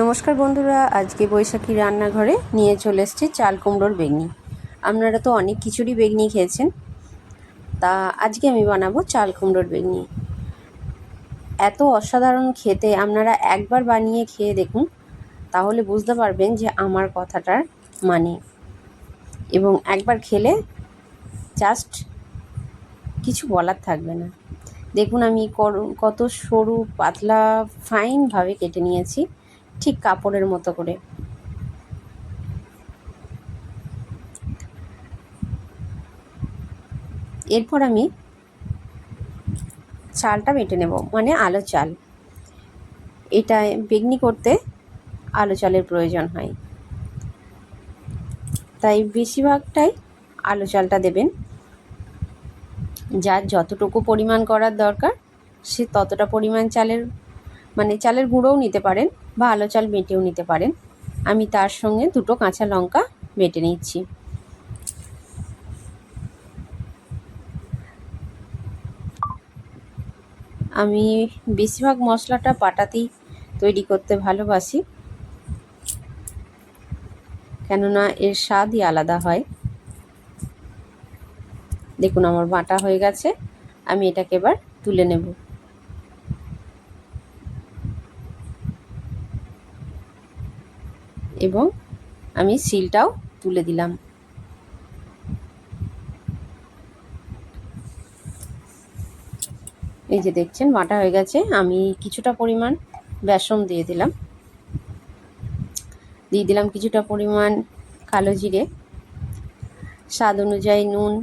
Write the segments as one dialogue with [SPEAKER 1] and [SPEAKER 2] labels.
[SPEAKER 1] নমস্কার বন্ধুরা, আজকে বৈশাখী রান্নাঘরে নিয়ে চলে এসেছি চাল কুমড়োর বেগনি। আপনারা তো অনেক খিচুড়ি বেগনি খেয়েছেন। তা আজকে আমি বানাবো চাল কুমড়োর বেগনি। এত অসাধারণ খেতে আপনারা একবার বানিয়ে খেয়ে দেখুন, তাহলে বুঝতে পারবেন যে আমার কথাটার মানে। এবং একবার খেলে জাস্ট কিছু বলার থাকবে না। দেখুন আমি কত সরু, পাতলা ফাইনভাবে কেটে নিয়েছি। ঠিক কাপড়ের মতো করে। এরপর আমি চালটা বেটে নেব মানে আলো চাল। এটা বেগনি করতে আলো চালের প্রয়োজন হয়। তাই বেশিরভাগটাই আলো চালটা দেবেন। যার যতটুকু পরিমাণ করার দরকার, সে ততটা পরিমাণ চালের মানে চালের গুঁড়োও নিতে পারেন বা আলো চাল বেটেও নিতে পারেন। আমি তার সঙ্গে দুটো কাঁচা লঙ্কা বেটে নিচ্ছি। আমি বেশিরভাগ মশলাটা পাটাতেই তৈরি করতে ভালোবাসি। কেননা এর স্বাদই আলাদা হয়। দেখুন আমার বাটা হয়ে গেছে। আমি এটাকে এবার তুলে নেব। এবং আমি সিলটাও তুলে দিলাম। এই যে দেখছেন, বাটা হয়ে গেছে। আমি কিছুটা পরিমাণ বেসন দিয়ে দিলাম। দিয়ে দিলাম কিছুটা পরিমাণ কালো জিরে। স্বাদ অনুযায়ী নুন,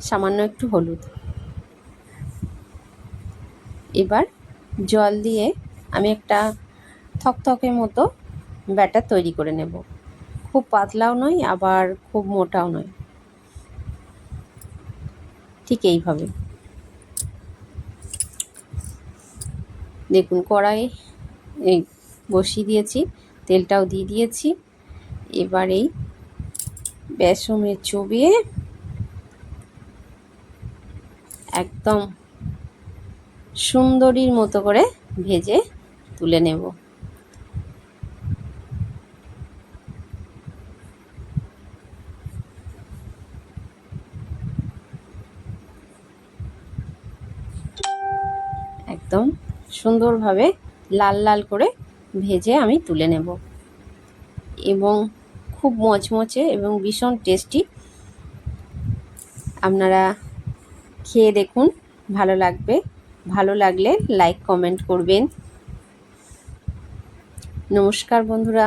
[SPEAKER 1] সামান্য একটু হলুদ। এবার জল দিয়ে আমি একটা থকথকের মতো ব্যাটার তৈরি করে নেব। খুব পাতলাও নয়, আবার খুব মোটাও নয়। ঠিক এইভাবে। দেখুন কড়াই এই বসিয়ে দিয়েছি, তেলটাও দিয়ে দিয়েছি। এবার এই বেসমে চবিয়ে একদম সুন্দরীর মতো করে ভেজে তুলে নেব। একদম সুন্দরভাবে লাল লাল করে ভেজে আমি তুলে নেব। এবং খুব মচমচে এবং ভীষণ টেস্টি। আপনারা খেয়ে দেখুন, ভালো লাগবে। ভালো লাগলে লাইক, কমেন্ট করবেন। নমস্কার বন্ধুরা।